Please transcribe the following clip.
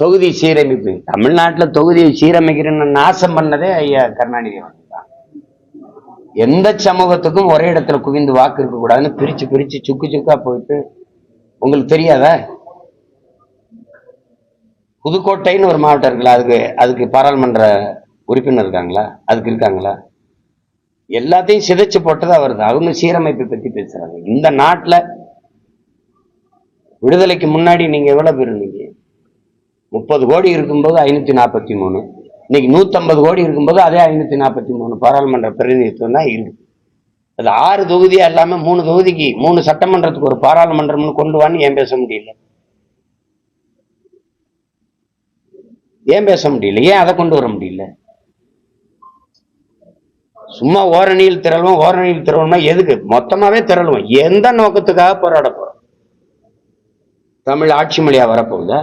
தொகுதி சீரமைப்பு. தமிழ்நாட்டுல தொகுதியை சீரமைக்கிறேன்னு நாசம் பண்ணதே ஐயா கருணாநிதி தான். எந்த சமூகத்துக்கும் ஒரே இடத்துல குவிந்து வாக்கு இருக்க கூடாதுன்னு பிரிச்சு பிரிச்சு சுக்கு சுக்கா போயிட்டு உங்களுக்கு தெரியாதா? புதுக்கோட்டைன்னு ஒரு மாவட்டம் இருக்குல்ல அதுக்கு அதுக்கு பாராளுமன்ற உறுப்பினர் இருக்காங்களா? அதுக்கு இருக்காங்களா? எல்லாத்தையும் சிதைச்சு போட்டது அவர் தான் அவங்க சீரமைப்பை பத்தி பேசுறாங்க. இந்த நாட்டுல விடுதலைக்கு முன்னாடி நீங்க எவ்வளவு பேர் இருந்தீங்க? முப்பது கோடி இருக்கும்போது ஐநூத்தி நாற்பத்தி மூணு. இன்னைக்கு நூற்றம்பது கோடி இருக்கும்போது அதே ஐநூத்தி நாற்பத்தி மூணு. பாராளுமன்ற பிரதிநிதித்துவம் தான் இருக்கு அது ஆறு தொகுதியாக இல்லாமல் மூணு தொகுதிக்கு மூணு சட்டமன்றத்துக்கு ஒரு பாராளுமன்றம்னு கொண்டு வான்னு ஏன் பேச முடியல? ஏன் பேச முடியல? ஏன் அதை கொண்டு வர முடியல? சும்மா ஓரணியில் திரள்வோம் ஓரணியில் திரளுவோம்னா எதுக்கு? மொத்தமாவே திரளுவோம். எந்த நோக்கத்துக்காக போராட போறோம்? தமிழ் ஆட்சி மொழியா வரப்போகுதா?